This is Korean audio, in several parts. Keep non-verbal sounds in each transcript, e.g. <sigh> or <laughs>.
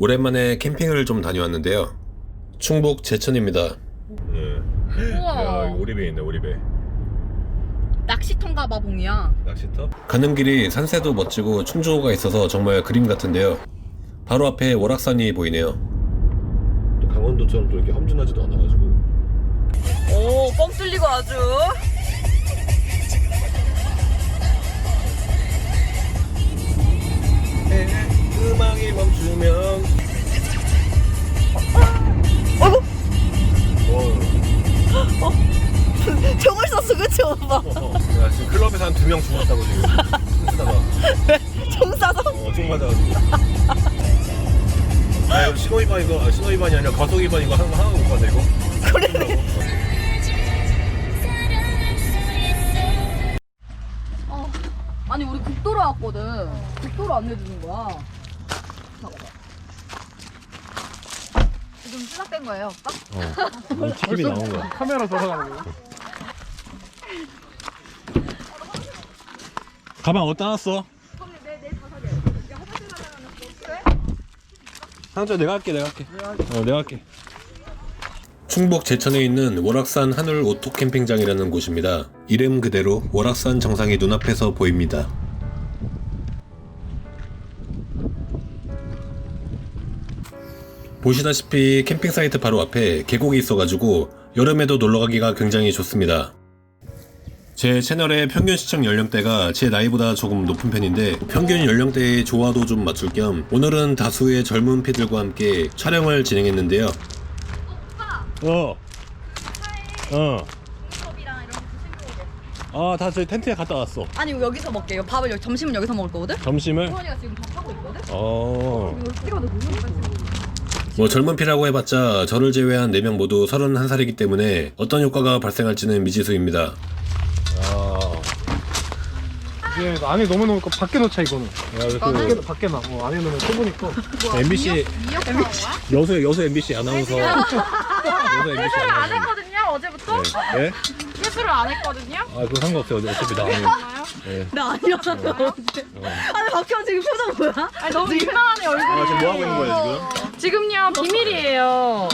오랜만에 캠핑을 좀 다녀왔는데요. 충북 제천입니다. 예. 우와. 오리배 있네, 오리배. 낚시통 가봐 봉이야. 낚시터? 가는 길이 산세도 멋지고 충주호가 있어서 정말 그림 같은데요. 바로 앞에 월악산이 보이네요. 또 강원도처럼 또 이렇게 험준하지도 않아가지고. 오, 뻥 뚫리고 아주. 국도로 안 내주는 거야. 지금 수락된 거예요, 오빠? 어. <laughs> 팁이 나온 거야. <laughs> 카메라 돌아가는 거. 가방 어디다 놨어? 상자 내가 할게 내가 할게 어 내가 할게 충북 제천에 있는 월악산 하늘 오토 캠핑장이라는 곳입니다 이름 그대로 월악산 정상이 눈앞에서 보입니다 보시다시피 캠핑 사이트 바로 앞에 계곡이 있어가지고 여름에도 놀러가기가 굉장히 좋습니다 제 채널의 평균 시청 연령대가 제 나이보다 조금 높은 편인데 평균 연령대의 조화도 좀 맞출 겸 오늘은 다수의 젊은 피들과 함께 촬영을 진행했는데요. 어. 어. 아, 다 저희 텐트에 갔다 왔어. 아니, 여기서 먹게요. 밥을 여기, 점심은 여기서 먹을 거거든? 점심을? 소원이가 지금 밥하고 있거든? 어. 이거 찍어도 되는 뭐 젊은 피라고 해봤자 저를 제외한 4명 모두 31살이기 때문에 어떤 효과가 발생할지는 미지수입니다. 아. 이게 안에 너무 넣으니까 밖에 놓자 이거는. 야, 밖에 밖에 나. 어, 안에 넣으면 좁으니까. MBC 여수 여수 MBC 아나운서 여수 MBC <laughs> 안 아나운서. 했거든요 어제부터 네? 네? 예술을 안 했거든요 아, 그거 상관없어요. 어차피 나 네. 나 아니었어. 아니, 박현 지금 표정 뭐야? 아니 너무 민망하네 얼굴이 아, 지금 뭐 하고 있는 거예요, 지금? 지금요 비밀이에요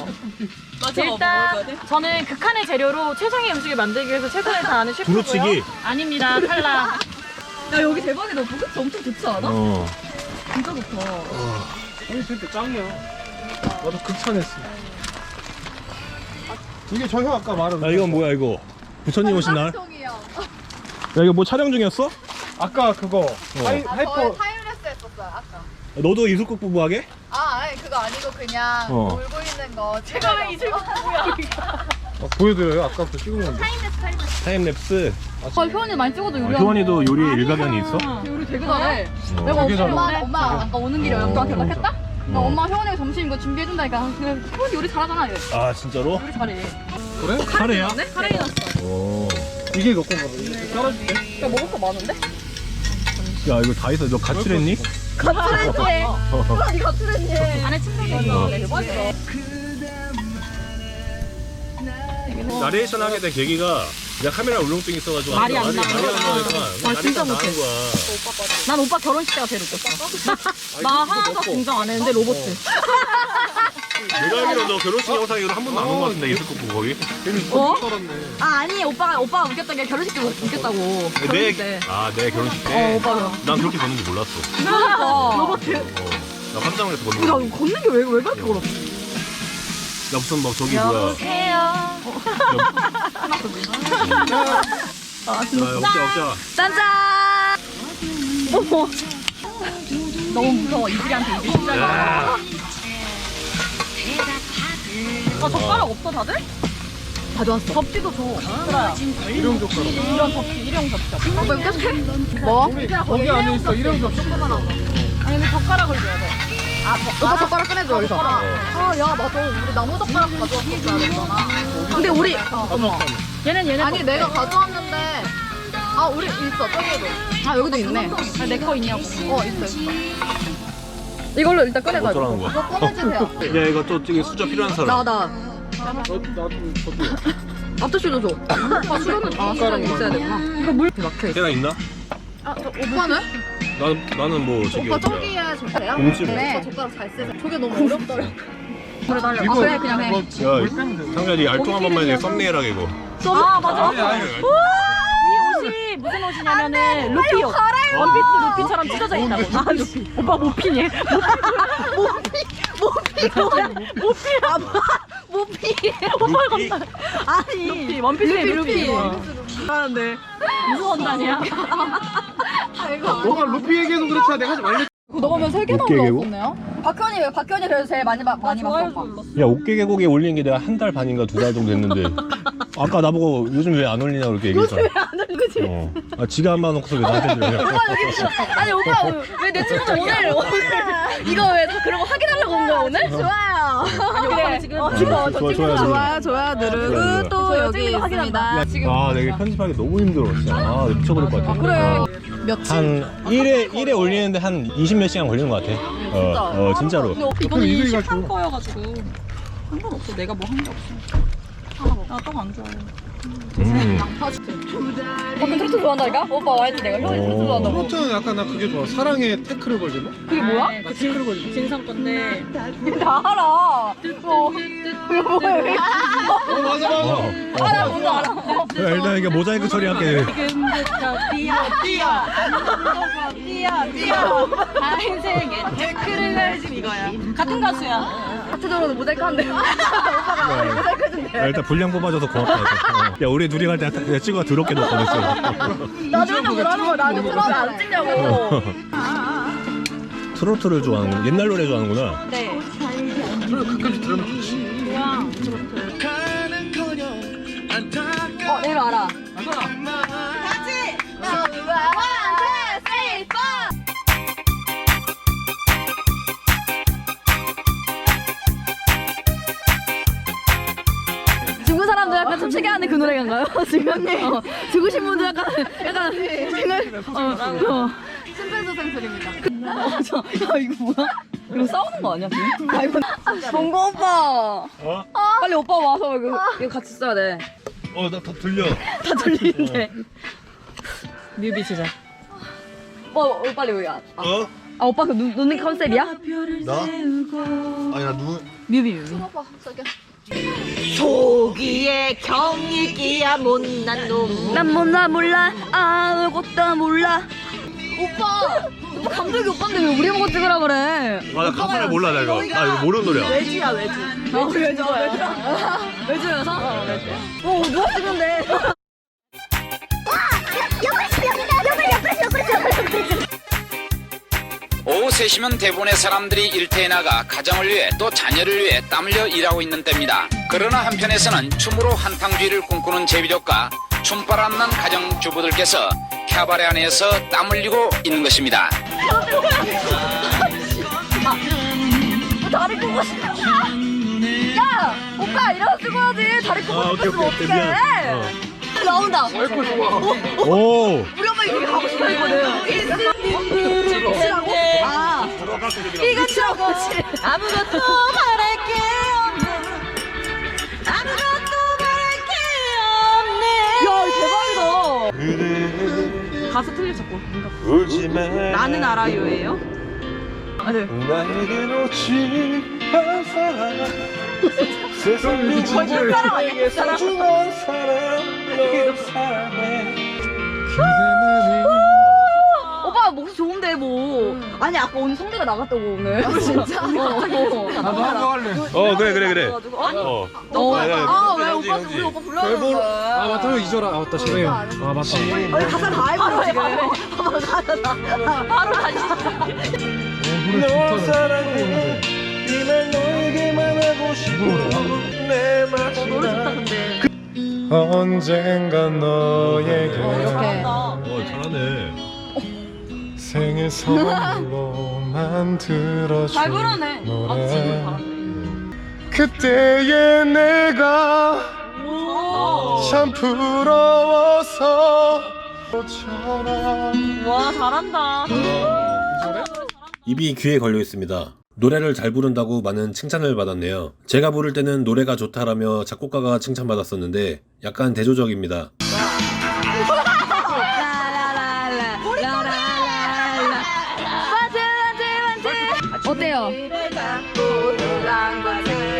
일단 저는 극한의 재료로 최상의 음식을 만들기 위해서 최선을 <laughs> 다하는 셰프고요 두루치기? 아닙니다 탈락 <laughs> 야, 여기 대박이다. 오빠 그치? 엄청 좋지 않아? 어. 진짜 좋다. 아니 텐트 짱이야. 나도 극찬했어. 이게 저 형 아까 말한. 아, 이건 뭐야, 이거? 부처님 오신 날? 야, 이거 뭐 촬영 중이었어? 아까 그거 하이, 아, 하이퍼 저희 타임레스 했었어요, 아까. 너도 이슬국 부부 하게? 아, 아니, 그거 아니고 그냥 어. 놀고 있는 거. 제가 왜 이슬 어, 보여드려요. 아까부터 찍은 건데. 타임랩스. 아, 효원이 많이 찍어도 요리. 효원이도 요리 일가견이 있어? 요리 되게 잘해. 어. 내가 되게 엄마, 잘해. 엄마 아까 오는 길에 연락한테 연락했다? 나 어. 엄마 효원이가 점심 이거 준비해준다니까. 효원이 요리 잘하잖아. 이래. 아, 진짜로? 요리 잘해. 그래? 카레야? 네? 카레이 났어. 오. 이게 너 건가 봐. 이게 깔아줄게. 야, 먹을 거 많은데? 야, 이거 다 있어. 너 가출했니? 가출했지. 아, 니 가출했니? 안에 침대가 어. 대박이다. 나레이션 하게 된 계기가 내가 카메라 울렁증 있어가지고 말이 안 나와. 말이 안 나오니까 아, 진짜 못해. 난 오빠 결혼식 때가 제일 웃겼어 나 하나도 공정 안 했는데 로봇 <laughs> 내가 알기로 너 결혼식 영상 이후로 한 번도 안온거 같은데 이슬국 부부 거기? 어? 떨었네. 아, 아니, 오빠가, 오빠가 웃겼던 게 결혼식 때 웃겼다고. 결혼식 내, 때. 아, 내 결혼식 어, 때? 오빠가. 난 그렇게 걷는지 몰랐어. 그러니까. 로봇. 어. 나 깜짝 놀라서 걷는 나 거. 이거 걷는 게 왜, 왜 그렇게 걸었어? 야, 무슨 막 저기 뭐야. 여보세요 아, 야, 진짜. 먹자, 먹자. 짠짠! 어머. 너무 무서워. 이들이한테 이제 진짜. 야, 아, 젓가락 없어, 다들? 가져왔어. 접시도 줘. 그래. 일용 젓가락. 이런 접시, 일용 접시. 이거 계속 해? 뭐? 거기 안에 있어. 일용 접시. 아니, 근데 젓가락을 줘야 돼. 아, 오빠 젓가락 꺼내줘, 여기서. 아, 야, 맞아. 우리 나무 젓가락 가져왔었어야 됐잖아. 근데 우리, 어, 어머. 얘는 얘네 아니, 내가 가져왔는데. 아, 우리 있어, 저기도. 아, 여기도 있네. 내거 있냐고 어, 있어, 있어. 이걸로 일단 꺼내봐. 이거. 어쩌라는 거야? 이거 꺼내주세요. <laughs> 야, 이거 또 저기 수저 필요한 사람. 나, 나. 나도 나도 저도. 앞접시도 줘. 아, 수저는, 아, 수저는 있어야 되구나. 이거 물 이렇게 막혀 있어. 계란 있나? 오빠는? 난 나는 뭐 저기 오빠 저기에 젓가락이야? 곰찜. 네. 저 젓가락 잘 쓰세요. 저게 너무 어렵더라고. 그래 달려. 아 그래 그냥 해. 뭐, 야, 니 알통 한 번만 이제 썸네일하게 이거. 아 맞아 아니, 아니, 아니. 무슨 옷이냐면은 루피 옷. 원피스 루피처럼 찢어져 있다고. 아 루피. 오빠 모피니 모피 모피 오빠 건다 아니 루피 원피스의 루피. 하는데 무슨 원단이야? 너가 루피 얘기해서 그렇지 내가 하지 말랬 너가면 세개 개고? 거 없었네요? 박현이 왜 박현이 그래도 제일 많이 봐 많이 봤어 오빠. 야, 어깨 계곡에 올린 게 내가 한 달 반인가 두 달 정도 됐는데. 아까 나보고 요즘 왜 안 올리냐 그렇게 얘기했잖아. 올리지? 어. 아, 지가 안 봐놓고서 왜 나한테 그러냐. 아니 오빠 왜 내 친구 오늘 오늘 이거 왜 다 그런 거 확인하려고 온 거야 오늘? 좋아요. 아니 오빠는 지금 어, 지금 저 좋아, 친구 좋아요, 좋아요 좋아요, 좋아요 누르고 좋아요. 여기 찍는 거 확인한다. 있습니다. 아, 내가 편집하기 너무 힘들어, 진짜. 아, 미쳐버릴 것 같아. 그래 며칠? 한 1회, 1회 올리는데 한 20몇 시간 걸리는 것 같아. 어, 어, 진짜로. 근데 이거는 이거 이 이거 시판 줘. 거여가지고 상관없어 내가 뭐 한 게 없어 나떡안 좋아해 음. 박현 트로트 좋아한다니까? 오빠 와야지 내가 형이 트로트 오. 좋아한다고. 프로트는 약간 나 그게 좋아 사랑의 태클을 걸리나? 그게 뭐야? 그 진, 진성 건데 나 알아. 어. 어 맞아 맞아 어. 아나 뭔지 알아. 일단 이게 모자이크 처리할게. 지금부터 뛰어 뛰어 뛰어 뛰어 아 인생에 댓글을 날지 이거야 같은 가수야 파트적으로 모자이크 한대. <laughs> 오빠가 모자이크 해준대. 야, 일단 분량 뽑아줘서 고맙다. 이거. 어. 야, 우리 둘이 갈때 내가 찍어가 더럽게 넣었거든. 나도 맨날 뭐라는 거야. 나도 트로트 안 찍냐고. 트로트를 좋아하는 옛날 노래 좋아하는구나. 네 가끔씩 들으면 좋지 어 내가 알아. 죽은 그 <laughs> 노래인가요? 지금 어, 죽으신 분들 약간 약간 생을 어, 어. 심폐소생술입니다. 어, 저, 야 이거 뭐야? 이거 싸우는 거 아니야 지금? 아 이거 봉고 오빠 어? 빨리 오빠 와서 이거, 이거 같이 써야 돼. 어, 나 다 들려. 다 들리는데. 뮤비 제작 오빠 어, 빨리 여기 아, 아, 어? 아 오빠 그 눈, 눈이 컨셉이야? 나? 아니, 나 누, 뮤비 뮤비 오빠 저기. 조기의 경이기야 못난 놈 난 몰라 몰라 아무것도 몰라. 오빠 오빠 감독이 오빠인데 왜 우리 보고 찍으라 그래? 아, 나 가사를 몰라, 나 이거. 나 이거 모르는 노래야. 외지야 외지 아 외주야 <laughs> 외주여서? 어 외주. 어 누가 찍는데? 3시면 대부분의 사람들이 일터에 나가 가정을 위해 또 자녀를 위해 땀 흘려 일하고 있는 때입니다. 그러나 한편에서는 춤으로 한탕주의를 꿈꾸는 제비족과 춤바람 난 가정주부들께서 캬바레 안에서 땀 흘리고 있는 것입니다. 다리 꼬고 싶다. 야 오빠 이러고 찍어야지. 다리 꼬고 아, 싶으면 어떡해? 미안. 나온다. 아이고 좋아 오! 이렇게 가고 싶어 했거든. 이치라고? 아. 아무것도 바랄 게 없네 아무것도 바랄 게 없네 야 대박이다 가수 틀려 자꾸 울지 마. 나는 알아요예요? 나에게 놓지 한 사람. 세상에 진짜 사람 아니야? 그 사람? 소중한 사람, 널 사랑해. 오빠 목소리 좋은데 뭐. 아니 아까 오늘 성대가 나갔다고 오늘. 진짜? 어, 어. 나도 한번 할래 어, 그래, 그래, 그래. 아니. 어. 너, 야, 야, 아, 왜 오빠 형지. 우리 오빠 불러야 별볼. 아 맞다 형 잊어라 아 맞다 죄송해요 아 맞다 아니 가사 다 알고 지금. 바로 다시. 너 사랑해 이말 너에게만 하고 싶어. 내 노래 좋다 마지막. 근데. 언젠간 너에게 이렇게. 어, 잘하네. 생일 선물로 만 들어준 잘 부르네. 아 지금 노래 잘하네. 그때의 내가 참 부러워서 처럼 와 잘한다 입이 귀에 걸려 있습니다. 노래를 잘 부른다고 많은 칭찬을 받았네요. 제가 부를 때는 노래가 좋다라며 작곡가가 칭찬받았었는데 약간 대조적입니다. 어때요?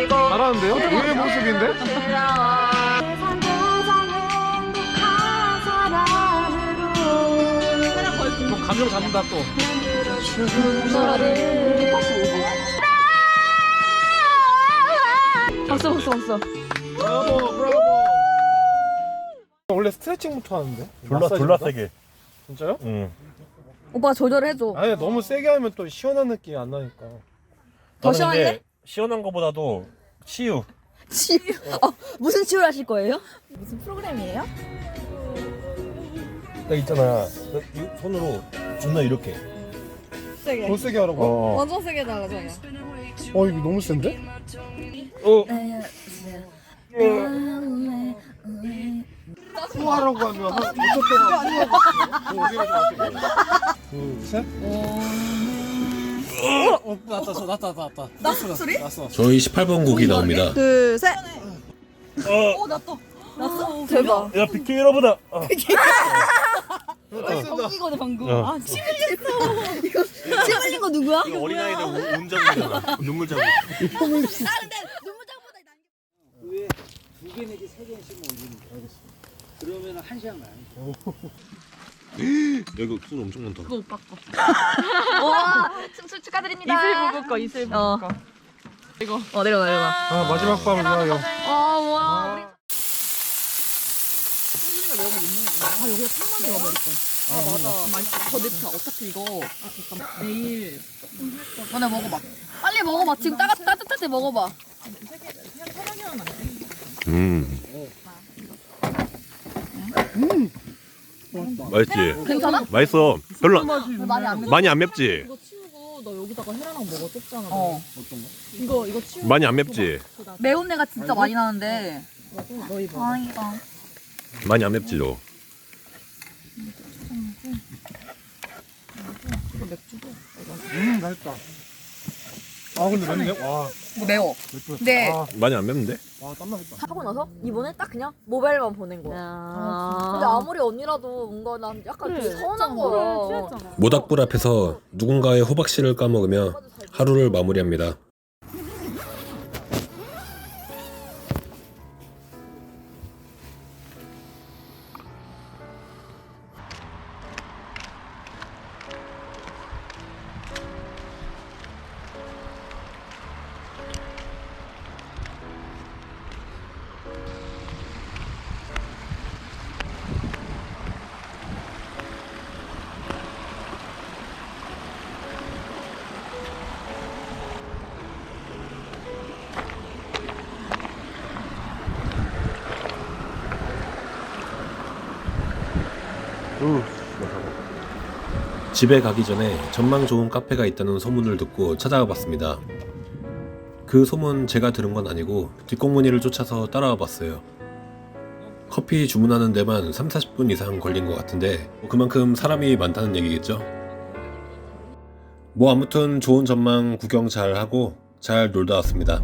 잘하는데요? 의외의 모습인데? 또 감정 잡는다 또. 박수 박수 박수. 브라보 브라보. 원래 스트레칭부터 하는데? 졸라 마사지보다? 졸라 세게. 진짜요? 응. 오빠 조절해 줘. 아니 너무 세게 하면 또 시원한 느낌이 안 나니까. 더 시원해? 시원한 거보다도 치유. 치유. 어, 무슨 치유를 하실 거예요? 무슨 프로그램이에요? 나 있잖아. 나 이 손으로 존나 이렇게. 세게. 더 세게 하라고? 어. 완전 세게 자기야. 어 이거 너무 센데? 또 하라고 하면 한 5초 동안 둘, 셋. 어, 났다, 저 났다, 났다. 났어, 소리? 났어. 저희 18번 곡이 나옵니다. 둘, 셋. 어. 났어? 대박. 야 비키 여러분아. 어. 이거네 방금. 어. 아, 침 흘렸어. 이거 침 흘린 거 누구야? 이거 어린아이들 운- 운전이잖아. 눈물 자국. 아, 근데 눈물 장보다 난 여기 술 엄청 많다. 와, <laughs> 승수 축하드립니다. 이슬 부부 거 이슬 부부 어. 거. 어, 내려가, 내려가. 아, 마지막 밤을 위하여. 아, 와, 우리. 아, 맞아. 맛있어. 더 넣자. 어차피 이거. 아, 잠깐만. 내일. 너네 먹어봐. 빨리 먹어봐. 지금 따, 따뜻할 때 먹어봐. 음. 맛있지? 괜찮아? 맛있어. 별로 안- 많이 안 맵. 많이 안 맵지? 이거 치우고 너 여기다가 해라랑 먹어 좁잖아. 어. 이거 이거 치우고 많이 안 맵지? 매운 내가 진짜 많이 나는데. 너 입어. 다행이다. 많이 안 맵지 너. 음, 맛있다. 아, 근데 맵네. 와, 뭐 매워. 근데 아, 많이 안 맵는데? 와, 땀나겠다. 하고 나서 이번에 딱 그냥 모바일만 보낸 거야. 근데 아무리 언니라도 뭔가 난 약간 그래, 좀 서운한 그래, 거야. 취했잖아. 모닥불 앞에서 누군가의 호박씨를 까먹으며 하루를 마무리합니다. 집에 가기 전에 전망 좋은 카페가 있다는 소문을 듣고 찾아가 봤습니다. 그 소문 제가 들은 건 아니고 뒷공무니를 쫓아서 따라와 봤어요. 커피 주문하는 데만 3, 40분 이상 걸린 것 같은데 뭐 그만큼 사람이 많다는 얘기겠죠? 뭐 아무튼 좋은 전망 구경 잘 하고 잘 놀다 왔습니다.